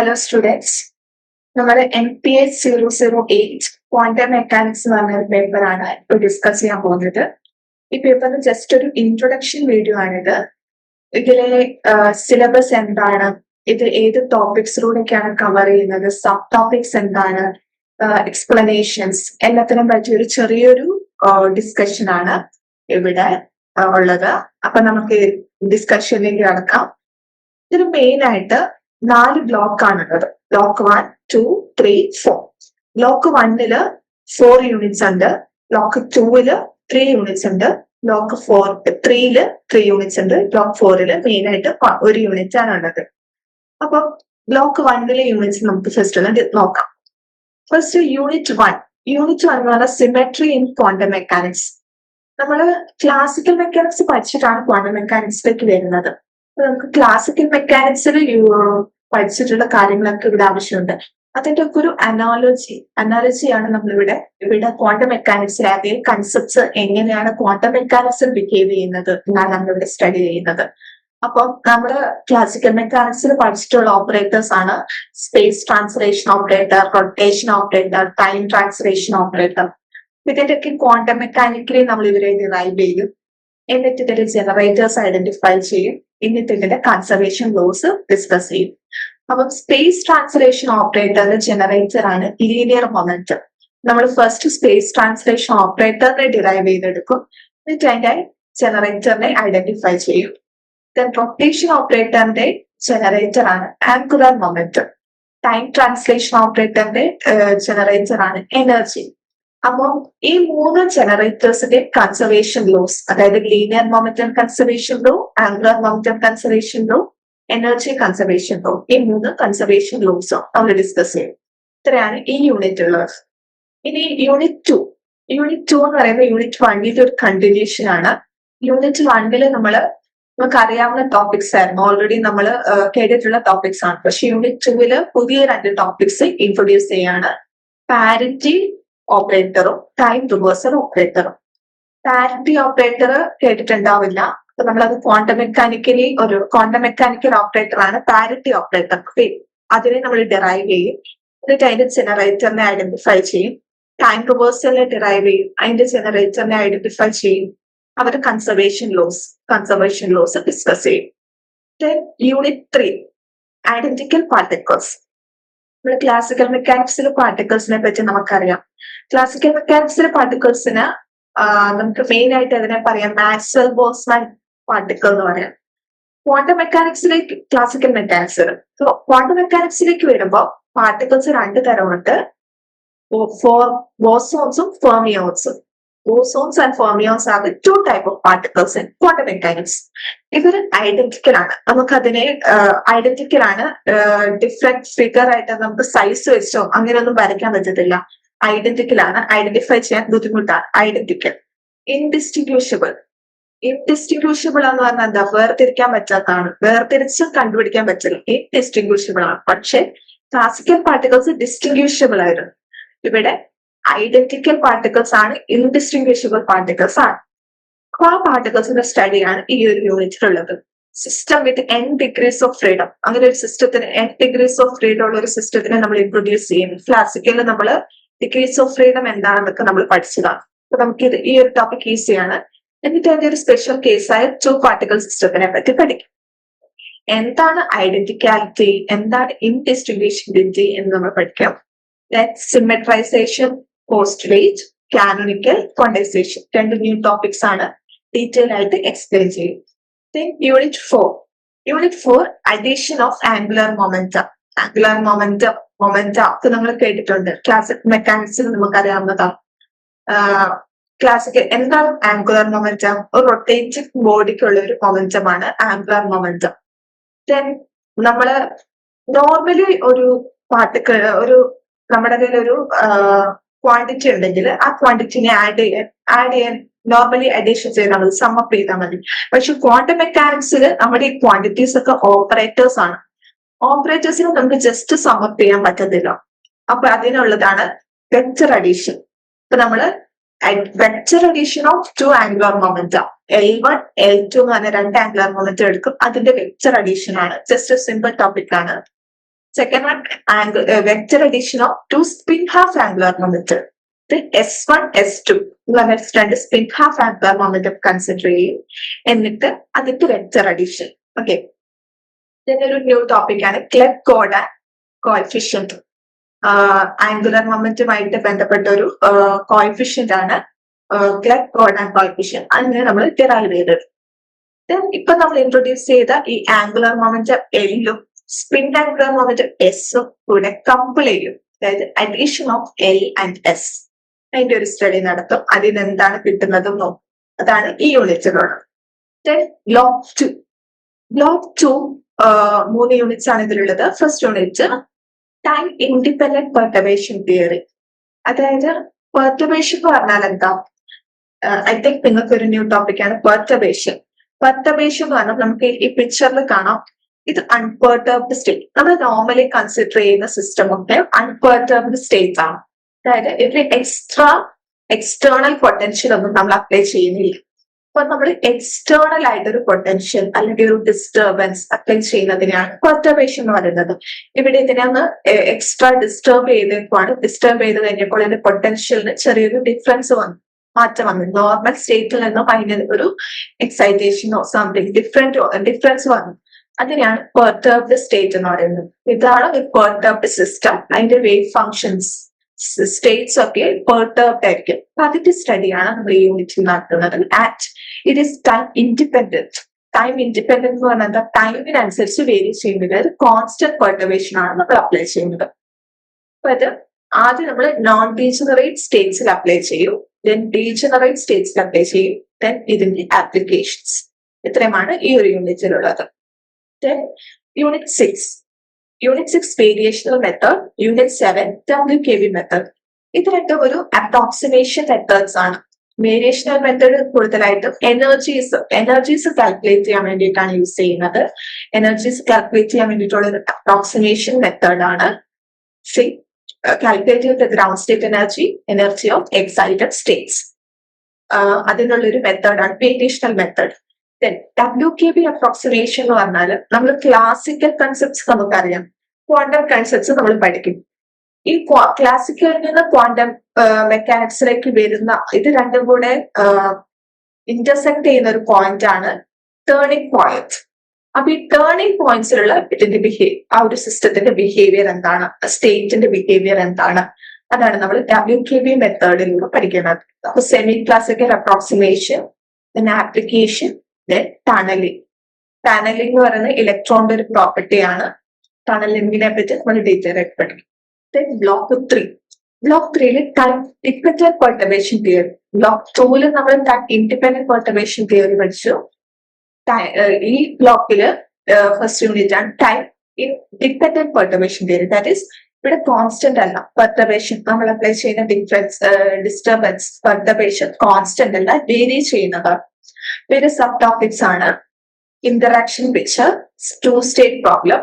Hello students നമ്മുടെ M P S zero zero eight quantum mechanics എന്ന് പറഞ്ഞ ഒരു പേപ്പറാണ് ഇപ്പോൾ ഡിസ്കസ് ചെയ്യാൻ പോകുന്നത്. ഈ പേപ്പറിന് ജസ്റ്റ് ഒരു ഇൻട്രൊഡക്ഷൻ വീഡിയോ ആണിത്. ഇതിലെ സിലബസ് എന്താണ്? ഇത് ഏത് ടോപ്പിക്സിലൂടെയൊക്കെയാണ് കവർ ചെയ്യുന്നത്? സബ് ടോപ്പിക്സ് എന്താണ് എക്സ്പ്ലനേഷൻസ് എല്ലാത്തിനും പറ്റിയ ഒരു ചെറിയൊരു ഡിസ്കഷൻ ആണ് ഇവിടെ ഉള്ളത്. അപ്പൊ നമുക്ക് ഡിസ്കഷനിലേക്ക് കടക്കാം. ഇതിന് മെയിൻ ആയിട്ട് നാല് ബ്ലോക്ക് ആണുള്ളത് block one two three four. Block വണ്ണിൽ ഫോർ യൂണിറ്റ്സ് ഉണ്ട്. ബ്ലോക്ക് ടൂവിൽ ത്രീ യൂണിറ്റ്സ് ഉണ്ട്. ബ്ലോക്ക് ഫോർ ത്രീയിൽ ത്രീ യൂണിറ്റ്സ് ഉണ്ട്. ബ്ലോക്ക് ഫോറിൽ മെയിൻ ആയിട്ട് ഒരു യൂണിറ്റ് ആണ് ഉള്ളത്. അപ്പം ബ്ലോക്ക് വണ്ണിലെ യൂണിറ്റ്സ് നമുക്ക് ഫസ്റ്റ് ഒന്ന് നോക്കാം. First unit one unit one എന്ന് പറഞ്ഞാൽ സിമെട്രി ഇൻ ക്വാണ്ടം മെക്കാനിക്സ് നമ്മൾ ക്ലാസിക്കൽ മെക്കാനിക്സ് പഠിച്ചിട്ടാണ് ക്വാണ്ടം മെക്കാനിക്സിലേക്ക് വരുന്നത്. നമുക്ക് ക്ലാസിക്കൽ മെക്കാനിക്സിൽ പഠിച്ചിട്ടുള്ള കാര്യങ്ങളൊക്കെ ഇവിടെ ആവശ്യമുണ്ട്. അതിന്റെ ഒക്കെ ഒരു അനോളജി അനോളജിയാണ് നമ്മളിവിടെ ഇവിടെ ക്വാണ്ടം മെക്കാനിക്സിൽ അതേ കൺസെപ്റ്റ്സ് എങ്ങനെയാണ് ക്വാണ്ടം മെക്കാനിക്സിൽ ബിഹേവ് ചെയ്യുന്നത് എന്നാണ് നമ്മളിവിടെ സ്റ്റഡി ചെയ്യുന്നത്. അപ്പം നമ്മൾ ക്ലാസിക്കൽ മെക്കാനിക്സിൽ പഠിച്ചിട്ടുള്ള ഓപ്പറേറ്റേഴ്സ് ആണ് space translation operator rotation operator time translation operator ഇതിന്റെ ഒക്കെ ക്വാണ്ടം മെക്കാനിക്കലി നമ്മൾ ഇവരെ ഡിറൈവ് ചെയ്യും. എന്നിട്ട് ഇതിന്റെ ജനറേറ്റേഴ്സ് ഐഡന്റിഫൈ ചെയ്യും. എന്നിട്ട് ഇതിന്റെ കൺസർവേഷൻ ലോസ് ഡിസ്കസ് ചെയ്യും. അപ്പം സ്പേസ് ട്രാൻസ്ലേഷൻ ഓപ്പറേറ്ററിന്റെ ജനറേറ്റർ ആണ് ലീനിയർ മൊമെന്റ് നമ്മൾ ഫസ്റ്റ് സ്പേസ് ട്രാൻസ്ലേഷൻ ഓപ്പറേറ്ററിനെ ഡിറൈവ് ചെയ്തെടുക്കും. എന്നിട്ട് അതിന്റെ ജനറേറ്ററിനെ ഐഡന്റിഫൈ ചെയ്യും. ദെൻ റൊട്ടേഷൻ ഓപ്പറേറ്ററിന്റെ ജനറേറ്റർ ആണ് ആങ്കുലർ മൊമെന്റ് ടൈം ട്രാൻസ്ലേഷൻ ഓപ്പറേറ്ററിന്റെ ജനറേറ്റർ ആണ് എനർജി അപ്പം ഈ മൂന്ന് ജനറേറ്റേഴ്സിന്റെ കൺസർവേഷൻ ലോസ് അതായത് linear momentum conservation law angular momentum conservation law energy conservation law ഈ മൂന്ന് കൺസർവേഷൻ ലോസും നമ്മൾ ഡിസ്കസ് ചെയ്യും. ഇത്രയാണ് ഈ യൂണിറ്റ് ഉള്ളത്. ഇനി യൂണിറ്റ് ടു യൂണിറ്റ് ടു എന്ന് പറയുന്ന യൂണിറ്റ് വണ്ണിന്റെ ഒരു കണ്ടിന്യൂഷൻ ആണ്. യൂണിറ്റ് വണ്ണിൽ നമ്മൾ നമുക്ക് അറിയാവുന്ന ടോപ്പിക്സ് ആയിരുന്നു. ഓൾറെഡി നമ്മൾ കേട്ടിട്ടുള്ള ടോപ്പിക്സ് ആണ്. പക്ഷെ യൂണിറ്റ് ടൂവിൽ പുതിയ രണ്ട് ടോപ്പിക്സ് ഇൻട്രൊഡ്യൂസ് ചെയ്യാണ്. പാരിറ്റി ഓപ്പറേറ്ററും ടൈം റിവേഴ്സൽ ഓപ്പറേറ്ററും. പാരിറ്റി ഓപ്പറേറ്റർ കേട്ടിട്ടുണ്ടാവില്ല. അപ്പൊ നമ്മളത് ക്വാണ്ടം മെക്കാനിക്കലി ഒരു ക്വാണ്ടം മെക്കാനിക്കൽ ഓപ്പറേറ്റർ ആണ് പാരിറ്റി ഓപ്പറേറ്റർ അതിനെ നമ്മൾ ഡിറൈവ് ചെയ്യും. എന്നിട്ട് അതിന്റെ ജനറേറ്ററിനെ ഐഡന്റിഫൈ ചെയ്യും. ടൈം റിവേഴ്സലിനെ ഡിറൈവ് ചെയ്യും. അതിന്റെ ജനറേറ്ററിനെ ഐഡന്റിഫൈ ചെയ്യും. അവർ conservation laws conservation laws discuss ചെയ്യും. യൂണിറ്റ് ത്രീ ഐഡന്റിക്കൽ പാർട്ടിക്കിൾസ് നമ്മൾ ക്ലാസിക്കൽ മെക്കാനിക്സിൽ പാർട്ടിക്കിൾസിനെ പറ്റി നമുക്കറിയാം. ക്ലാസിക്കൽ മെക്കാനിക്സിൽ പാർട്ടിക്കിൾസിന് നമുക്ക് മെയിൻ ആയിട്ട് അതിനെ പറയാം മാക്സൽ ബോസ്മാൻ പാർട്ടിക്കിൾ എന്ന് പറയാം. ക്വാണ്ടം മെക്കാനിക്സിലേക്ക് ക്ലാസിക്കൽ മെക്കാനിക്സ് സോ ക്വാണ്ടം മെക്കാനിക്സിലേക്ക് വരുമ്പോൾ പാർട്ടിക്കിൾസ് രണ്ട് തരമുണ്ട്. ഫോർ ബോസോൺസും ഫെർമിയോൺസും bosons and fermions are the two type of particles in quantum mechanics ഇതൊരു ഐഡന്റിക്കൽ ആണ്. നമുക്ക് അതിനെ ഐഡന്റിക്കൽ ആണ്. ഡിഫറെന്റ് ഫിഗർ ആയിട്ട് നമുക്ക് സൈസ് വെച്ചോ അങ്ങനെയൊന്നും വരയ്ക്കാൻ പറ്റത്തില്ല. ഐഡന്റിക്കൽ ആണ്. ഐഡന്റിഫൈ ചെയ്യാൻ ബുദ്ധിമുട്ടാണ്. ഐഡന്റിക്കൽ ഇൻഡിസ്റ്റിങ്യൂഷബിൾ ഇൻഡിസ്റ്റിങ്യൂഷബിൾ എന്ന് പറഞ്ഞാൽ എന്താ? വേർതിരിക്കാൻ പറ്റാത്തതാണ്. വേർതിരിച്ച് കണ്ടുപിടിക്കാൻ പറ്റില്ല. ഇൻഡിസ്റ്റിങ്യൂഷബിൾ ആണ്. പക്ഷെ ക്ലാസിക്കൽ പാർട്ടിക്കിൾസ് ഡിസ്റ്റിങ്യൂഷബിൾ ആയിരുന്നു. ഇവിടെ ഐഡന്റിക്കൽ പാർട്ടിക്കിൾസ് ആണ് ഇൻഡിസ്റ്റിംഗ്വിഷബിൾ പാർട്ടിക്കിൾസ് ആണ്. ആ പാർട്ടിക്കിൾസിന്റെ സ്റ്റഡിയാണ് ഈ ഒരു യൂണിറ്റിലുള്ളത് system with N degrees of freedom അങ്ങനെ ഒരു സിസ്റ്റത്തിന് എൻ ഡിഗ്രീസ് ഓഫ് ഫ്രീഡം ഉള്ള ഒരു സിസ്റ്റത്തിനെ നമ്മൾ ഇൻട്രൊഡ്യൂസ് ചെയ്യും ക്ലാസിക്കലിൽ നമ്മൾ ഡിഗ്രീസ് ഓഫ് ഫ്രീഡം എന്താണെന്നൊക്കെ നമ്മൾ പഠിച്ചതാണ്. അപ്പൊ നമുക്ക് ഇത് ഈ ഒരു ടോപ്പിക് ഈസിയാണ് എന്നിട്ട് അതിന്റെ ഒരു സ്പെഷ്യൽ കേസായ ടു പാർട്ടിക്കൽ സിസ്റ്റത്തിനെ പറ്റി പഠിക്കും. എന്താണ് ഐഡന്റിക്കാലിറ്റി എന്താണ് ഇൻഡിസ്ട്രിബ്യൂഷനിലിറ്റി എന്ന് നമ്മൾ പഠിക്കാം. സിമെട്രൈസേഷൻ പോസ്റ്റ്ലേറ്റ് കാനോണിക്കൽ കോണ്ടൈസേഷൻ രണ്ട് ന്യൂ ടോപ്പിക്സ് ആണ് ഡീറ്റെയിൽ ആയിട്ട് എക്സ്പ്ലെയിൻ ചെയ്യും. Unit four unit four addition of angular momentum angular momentum momentum ഒക്കെ നമ്മൾ കേട്ടിട്ടുണ്ട്. ക്ലാസിക് മെക്കാനിക്സിൽ നമുക്കറിയാവുന്നതാണ്. ക്ലാസിക്കൽ എന്താണ് ആംഗുലർ മൊമെന്റം ഒരു റൊട്ടേറ്റിംഗ് ബോഡിക്കുള്ള ഒരു മൊമെന്റം ആണ് ആംഗുലർ മൊമെന്റം ദെൻ നമ്മൾ നോർമലി ഒരു പാർട്ടിക്കിൾ ഒരു നമ്മുടെ കയ്യിൽ ഒരു ക്വാണ്ടിറ്റി ഉണ്ടെങ്കിൽ ആ ക്വാണ്ടിറ്റിനെ ആഡ് ചെയ്യാൻ ആഡ് ചെയ്യാൻ നോർമലി അഡീഷൻ ചെയ്താൽ മതി സമ്മപ്പ് ചെയ്താൽ മതി. പക്ഷെ ക്വാണ്ടം മെക്കാനിക്സിൽ നമ്മുടെ ഈ ക്വാണ്ടിറ്റീസ് ഒക്കെ ഓപ്പറേറ്റേഴ്സ് ആണ്. ഓപ്പറേറ്റേഴ്സിന് നമുക്ക് ജസ്റ്റ് സമ്മപ്പ് ചെയ്യാൻ പറ്റത്തില്ല. അപ്പൊ അതിനുള്ളതാണ് വെക്ടർ അഡീഷൻ ഇപ്പൊ നമ്മൾ vector addition of two angular moment L one L two എന്ന് പറഞ്ഞ രണ്ട് ആംഗുലർ മൊമെന്റ് എടുക്കും. അതിന്റെ വെക്ടർ അഡീഷൻ ആണ്. ജസ്റ്റ് സിമ്പിൾ ടോപ്പിക് ആണ്. Second one, angle, uh, vector addition of two spin half angular momentum. One S1, S2 എന്ന് രണ്ട് spin half angular momentum consider ചെയ്യും എന്നിട്ട് അതിന്റെ വെക്ടർ അഡീഷൻ ഓക്കെ ഒരു ന്യൂ ടോപ്പിക് ആണ് Clebsch Gordan and coefficient angular മൊമെന്റുമായിട്ട് ബന്ധപ്പെട്ട ഒരു കോയിഫിഷ്യന്റ് ആണ് ക്ലെബ് കോഡ് ആൻഡ് കോയിഫിഷ്യൻ അതിനെ നമ്മൾ ഡിറൈവ് ചെയ്തത് ഇപ്പൊ നമ്മൾ ഇൻട്രൊഡ്യൂസ് ചെയ്ത ഈ ആംഗുലർ മൊമെന്റം എല്ലും സ്പിൻ ഡയഗ്രാം എന്ന് പറഞ്ഞിട്ട് എസും കൂടെ കമ്പിൾ ചെയ്യും. അതായത് addition of L and S അതിന്റെ ഒരു സ്റ്റഡി നടത്തും. അതിന് എന്താണ് കിട്ടുന്നതും നോക്കും. അതാണ് ഈ Then block two block two മൂന്ന് യൂണിറ്റ്സ് ആണ് ഇതിലുള്ളത്. First unit time independent perturbation theory അതായത് പെർട്ടബേഷൻ എന്ന് പറഞ്ഞാൽ എന്താ? ഐ തിങ്ക് നിങ്ങൾക്ക് ഒരു ന്യൂ ടോപ്പിക്കാണ് പെർട്ടബേഷൻ പെർട്ടബേഷൻ എന്ന് പറഞ്ഞാൽ നമുക്ക് ഈ പിക്ചറിൽ കാണാം. ഇത് അൺപെർട്ടർബ്ഡ് സ്റ്റേറ്റ് നമ്മൾ നോർമലി കൺസിഡർ ചെയ്യുന്ന സിസ്റ്റം ഒക്കെ അൺപെർട്ടർബ്ഡ് സ്റ്റേറ്റ് ആണ്. അതായത് ഇവർ എക്സ്ട്രാ എക്സ്റ്റേണൽ പൊട്ടൻഷ്യൽ ഒന്നും നമ്മൾ അപ്ലൈ ചെയ്യുന്നില്ല. അപ്പൊ നമ്മൾ എക്സ്റ്റേണൽ ആയിട്ട് ഒരു പൊട്ടൻഷ്യൽ അല്ലെങ്കിൽ ഒരു ഡിസ്റ്റർബൻസ് അപ്ലൈ ചെയ്യുന്നതിനാണ് പെർട്ടർബേഷൻ എന്ന് പറയുന്നത്. ഇവിടെ ഇതിനൊന്ന് എക്സ്ട്രാ ഡിസ്റ്റർബ് ചെയ്തപ്പോഴാണ് ഡിസ്റ്റർബ് ചെയ്ത് കഴിഞ്ഞപ്പോൾ അതിന്റെ പൊട്ടൻഷ്യലിന് ചെറിയൊരു ഡിഫറൻസ് വന്നു. മാറ്റം വന്നു. നോർമൽ സ്റ്റേറ്റിൽ നിന്നും അതിന് ഒരു എക്സൈറ്റേഷനോ സംതിങ് ഡിഫറെന്റ് ഡിഫറൻസ് വന്നു. അതിനെയാണ് പെർട്ടർബ്ഡ് സ്റ്റേറ്റ് എന്ന് പറയുന്നത്. ഇതാണ് ഒരു പെർട്ടർബ്ഡ് സിസ്റ്റം അതിന്റെ വേവ് ഫങ്ഷൻസ് സ്റ്റേറ്റ്സ് ഒക്കെ പെർട്ടർബ്ഡ് ആയിരിക്കും. അപ്പൊ അതിന്റെ സ്റ്റഡിയാണ് നമ്മൾ ഈ യൂണിറ്റിൽ നടത്തുന്നത്. At it is time independent time independent എന്ന് പറഞ്ഞാൽ ടൈമിനനുസരിച്ച് വേരി ചെയ്യുന്നത്. അത് കോൺസ്റ്റന്റ് പെർട്ടർവേഷൻ ആണ് നമ്മൾ അപ്ലൈ ചെയ്യുന്നത്. അപ്പൊ അത് ആദ്യം നമ്മൾ നോൺ ഡീജനറേറ്റ് സ്റ്റേറ്റ്സിൽ അപ്ലൈ ചെയ്യും. ദെൻ ഡീജനറേറ്റ് സ്റ്റേറ്റ്സിൽ അപ്ലൈ ചെയ്യും. ദെൻ ഇതിന്റെ ആപ്ലിക്കേഷൻസ് ഇത്രയുമാണ് ഈ ഒരു യൂണിറ്റിലുള്ളത് six unit six variational method unit seven W K V method ഇത് രണ്ടും ഒരു അപ്രോക്സിമേഷൻ മെത്തേഡ്സ് ആണ്. വേരിയേഷണൽ മെത്തേഡ് കൂടുതലായിട്ടും എനർജീസ് എനർജീസ് കാൽക്കുലേറ്റ് ചെയ്യാൻ വേണ്ടിയിട്ടാണ് യൂസ് ചെയ്യുന്നത്. എനർജീസ് കാൽക്കുലേറ്റ് ചെയ്യാൻ വേണ്ടിയിട്ടുള്ള ഒരു അപ്രോക്സിമേഷൻ മെത്തേഡ് ആണ്. See calculate the ground state energy energy of excited states അതിനുള്ള ഒരു മെത്തേഡാണ് variational method W K B approximation എന്ന് പറഞ്ഞാൽ നമ്മൾ ക്ലാസിക്കൽ കൺസെപ്റ്റ്സ് നമുക്കറിയാം. ക്വാണ്ടം കൺസെപ്റ്റ്സ് നമ്മൾ പഠിക്കും. ഈ ക്ലാസിക്കലിൽ നിന്ന് ക്വാണ്ടം മെക്കാനിക്സിലേക്ക് വരുന്ന ഇത് രണ്ടും കൂടെ ഇന്റർസെക്ട് ചെയ്യുന്ന ഒരു പോയിന്റ് ആണ് ടേണിംഗ് പോയിന്റ് അപ്പൊ ഈ ടേണിംഗ് പോയിന്റ്സിലുള്ള ഇതിന്റെ ബിഹേവ് ആ ഒരു സിസ്റ്റത്തിന്റെ ബിഹേവിയർ എന്താണ്? സ്റ്റേറ്റിന്റെ ബിഹേവിയർ എന്താണ്? അതാണ് നമ്മൾ ഡബ്ല്യു കെ ബി മെത്തേഡിലൂടെ പഠിക്കുന്നത്. അപ്പൊ semi classical approximation application tunnelling tunnelling എന്ന് പറയുന്നത് ഇലക്ട്രോണിന്റെ ഒരു പ്രോപ്പർട്ടിയാണ് ടണലിംഗിനെ പറ്റി നമ്മൾ ഡീറ്റെയിൽ ആയിട്ട് പഠിക്കും. ബ്ലോക്ക് ത്രീ ബ്ലോക്ക് ത്രീയിൽ time dependent perturbation theory block tool നമ്മൾ ഇൻഡിപെൻഡന്റ് പെർട്ടബേഷൻ തിയറി പഠിച്ചു. ഈ ബ്ലോക്കിൽ ഫസ്റ്റ് യൂണിറ്റ് ആണ് time dependent perturbation theory that is ഇവിടെ കോൺസ്റ്റന്റ് അല്ല. പെർട്ടബേഷൻ നമ്മൾ അപ്ലൈ ചെയ്യുന്ന ഡിഫറൻസ് ഡിസ്റ്റർബൻസ് പെർട്ടബേഷൻ കോൺസ്റ്റന്റ് അല്ല വേരി ചെയ്യുന്നതാണ്. വേറെ സബ് ടോപ്പിക്സ് ആണ്. Interaction picture two state problem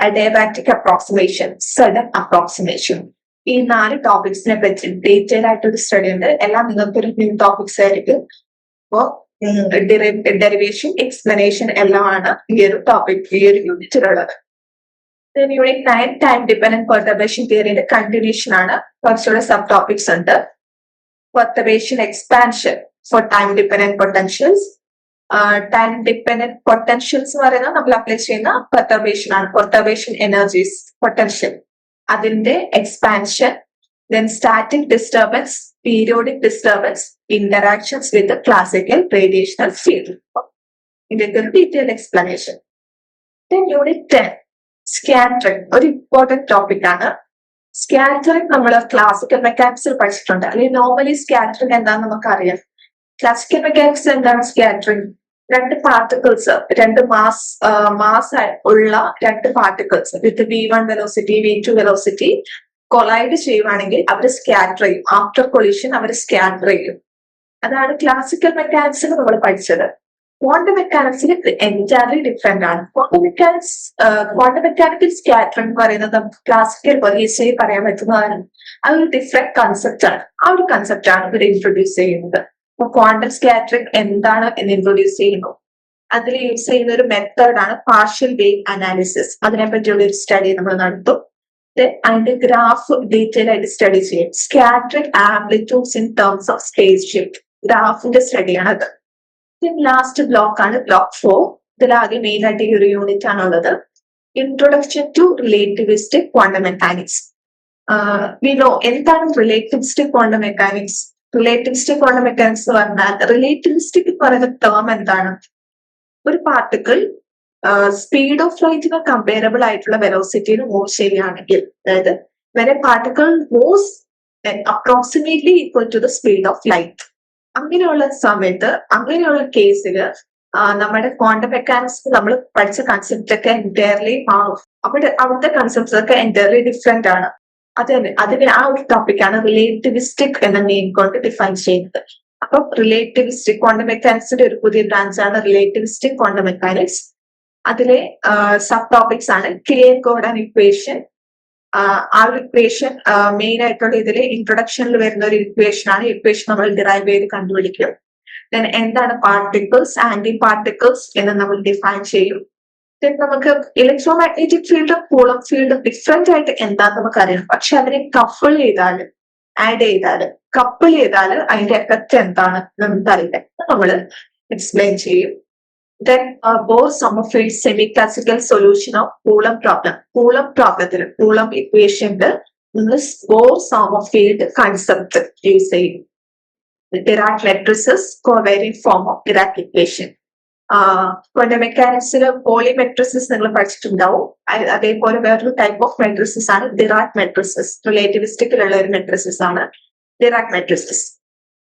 adiabatic approximation sudden approximation ഈ നാല് ടോപ്പിക്സിനെ പറ്റി ഡീറ്റെയിൽ ആയിട്ടൊരു സ്റ്റഡി ഉണ്ട്. എല്ലാം നിങ്ങൾക്ക് ഒരു ന്യൂ ടോപ്പിക്സ് ആയിരിക്കും. അപ്പോ ഡെറിവേഷൻ എക്സ്പ്ലനേഷൻ എല്ലാം ആണ് ഈ ഒരു ടോപ്പിക് ഈ ഒരു യൂണിറ്റിലുള്ളത് unit nine time dependent perturbation തിയറിന്റെ continuation ആണ്. കുറച്ചുകൂടെ സബ് ടോപ്പിക്സ് ഉണ്ട്. Perturbation expansion for time dependent potentials time dependent potentials എന്ന് പറയുന്നത് നമ്മൾ അപ്ലൈ ചെയ്യുന്ന പെർട്ടർബേഷൻ ആണ്. പെർട്ടർബേഷൻ എനർജീസ് പൊട്ടൻഷ്യൽ അതിന്റെ expansion then static disturbance periodic disturbance interactions with classical radiational field ഇതിന്റെ ഒരു detail explanation then unit ten scattering ഒരു important topic ആണ്. സ്കാറ്ററിങ് നമ്മൾ ക്ലാസിക്കൽ മെക്കാനിക്സിൽ പഠിച്ചിട്ടുണ്ട്. അല്ലെങ്കിൽ നോർമലി സ്കാറ്ററിങ് എന്താണെന്ന് നമുക്കറിയാം. ക്ലാസിക്കൽ മെക്കാനിക്സ് എന്താണ് സ്കാറ്ററിംഗ് രണ്ട് പാർട്ടിക്കിൾസ് രണ്ട് മാസ് മാസ് ഉള്ള രണ്ട് particles with v one velocity v two velocity collide ചെയ്യുവാണെങ്കിൽ അവർ സ്കാറ്റർ ചെയ്യും. ആഫ്റ്റർ കൊളീഷൻ അവർ സ്കാറ്റർ ചെയ്യും. അതാണ് ക്ലാസിക്കൽ മെക്കാനിക്സിൽ നമ്മൾ പഠിച്ചത്. ക്വാണ്ടം മെക്കാനിക്സിൽ എന്റയർലി ഡിഫറെന്റ് ആണ്. Quantum mechanics quantum mechanical scatter എന്ന് പറയുന്നത് നമുക്ക് ക്ലാസിക്കൽ പോലെ ഈസിയായി പറയാൻ പറ്റുന്നതാണ്. അതൊരു ഡിഫറെന്റ് കൺസെപ്റ്റ് ആണ്. ആ ഒരു കൺസെപ്റ്റ് ആണ് ഇവർ ഇൻട്രൊഡ്യൂസ് ചെയ്യുന്നത്. അപ്പൊ ക്വാണ്ടം സ്കാറ്ററിംഗ് എന്താണ് എന്ന് ഇൻട്രൊഡ്യൂസ് ചെയ്യുന്നു. അതിൽ യൂസ് ചെയ്യുന്ന ഒരു മെത്തേഡാണ് പാർഷ്യൽ വേവ് അനാലിസിസ് അതിനെ പറ്റിയുള്ള ഒരു സ്റ്റഡി നമ്മൾ നടത്തും. അതിന്റെ ഗ്രാഫ് ഡീറ്റെയിൽ ആയിട്ട് സ്റ്റഡി ചെയ്യും. Scattering amplitudes in terms of space shift ഗ്രാഫിന്റെ സ്റ്റഡിയാണ് അത്. ലാസ്റ്റ് ബ്ലോക്ക് ആണ് ബ്ലോക്ക് ഫോർ ഇതിലാകെ മെയിൻ ആയിട്ട് ഈ ഒരു യൂണിറ്റ് ആണുള്ളത് introduction to relativistic quantum mechanics വിനോ എന്താണ് relativistic quantum mechanics relativistic mechanics പറഞ്ഞാൽ റിലേറ്റിവിസ്റ്റിക് എന്ന് പറയുന്ന ടേം എന്താണ്? ഒരു പാർട്ടിക്കിൾ സ്പീഡ് ഓഫ് ലൈറ്റിന് കമ്പയറബിൾ ആയിട്ടുള്ള വെലോസിറ്റിയിൽ മൂവ് ചെയ്യുകയാണെങ്കിൽ അതായത് when a particle moves approximately equal to the speed of light അങ്ങനെയുള്ള സമയത്ത് അങ്ങനെയുള്ള കേസിൽ നമ്മുടെ ക്വാണ്ടം മെക്കാനിക്സ് നമ്മൾ പഠിച്ച കൺസെപ്റ്റ് ഒക്കെ എന്റയർലി അവിടെ അവിടുത്തെ കൺസെപ്റ്റ്സ് ഒക്കെ എന്റയർലി ഡിഫറെന്റ് ആണ്. അത് അതിന് ആ ഒരു ടോപ്പിക്കാണ് റിലേറ്റിവിസ്റ്റിക് എന്ന നെയിം കൊണ്ട് ഡിഫൈൻ ചെയ്യുന്നത്. അപ്പം റിലേറ്റിവിസ്റ്റിക് ക്വാണ്ടം മെക്കാനിക്സിന്റെ ഒരു പുതിയ ബ്രാഞ്ചാണ് റിലേറ്റിവിസ്റ്റിക് ക്വാണ്ടം മെക്കാനിക്സ് അതിലെ സബ് ടോപ്പിക്സ് ആണ് ക്ലിയർ കോഡ് ആൻഡ് ഇക്വേഷൻ ആ ഒരു ഇക്വേഷൻ മെയിൻ ആയിട്ടുള്ള ഇതിലെ ഇൻട്രൊഡക്ഷനിൽ വരുന്ന ഒരു ഇക്വേഷൻ ആണ്. ഇക്വേഷൻ നമ്മൾ ഡിറൈവ് ചെയ്ത് കണ്ടുപിടിക്കും. ദെൻ എന്താണ് പാർട്ടിക്കിൾസ് ആന്റി പാർട്ടിക്കിൾസ് എന്ന് നമ്മൾ ഡിഫൈൻ ചെയ്യും. ദെൻ നമുക്ക് ഇലക്ട്രോ മാഗ്നറ്റിക് ഫീൽഡും കൂളം ഫീൽഡും ഡിഫറെന്റ് ആയിട്ട് എന്താന്ന് നമുക്ക് അറിയാം പക്ഷെ അതിനെ കപ്പിൾ ചെയ്താൽ ആഡ് ചെയ്താൽ കപ്പിൾ ചെയ്താൽ അതിന്റെ എഫക്റ്റ് എന്താണ് നമുക്കറിയില്ല. നമ്മൾ എക്സ്പ്ലെയിൻ ചെയ്യും. ദെൻ ബോർ സമ Sommerfeld semi-classical solution of Coulomb problem. Coulomb പ്രോബ്ലത്തിൽ കൂളം ഇക്വേഷന്റെ ബോർ ഫീൽഡ് കൺസെപ്റ്റ് യൂസ് ചെയ്യും. Dirac matrices covariant form of Dirac equation quantum മെക്കാനിക്സിൽ പോളിമെട്രിസസ് നിങ്ങൾ പഠിച്ചിട്ടുണ്ടാവും. അതേപോലെ വേറൊരു ടൈപ്പ് ഓഫ് മെട്രിസസ് ആണ്. ഡിറാക് മെട്രിസസ് റിലേറ്റിവിസ്റ്റിക്കിലുള്ള ഒരു മെട്രിസസ് ആണ് ഡിറാക് മെട്രിസസ്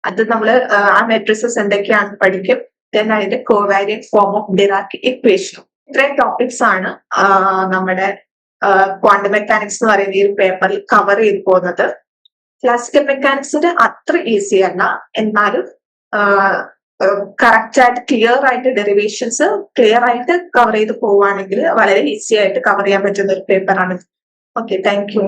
അത് നമ്മൾ ആ മെട്രിസസ് എന്തൊക്കെയാണെന്ന് പഠിക്കും? ദെൻ അതിന്റെ covariant form of Dirac equation ഇത്രയും ടോപ്പിക്സ് ആണ് നമ്മുടെ ക്വാണ്ടം മെക്കാനിക്സ് എന്ന് പറയുന്ന ഈ പേപ്പറിൽ കവർ ചെയ്ത് പോകുന്നത്. ക്ലാസിക്കൽ മെക്കാനിക്സിന്റെ അത്ര ഈസി അല്ല. എന്നാലും കറക്റ്റ് ആയിട്ട് ക്ലിയർ ആയിട്ട് ഡെറിവേഷൻസ് ക്ലിയർ ആയിട്ട് കവർ ചെയ്ത് പോവുകയാണെങ്കിൽ വളരെ ഈസി ആയിട്ട് കവർ ചെയ്യാൻ പറ്റുന്ന ഒരു പേപ്പറാണ് ഓക്കെ താങ്ക് യു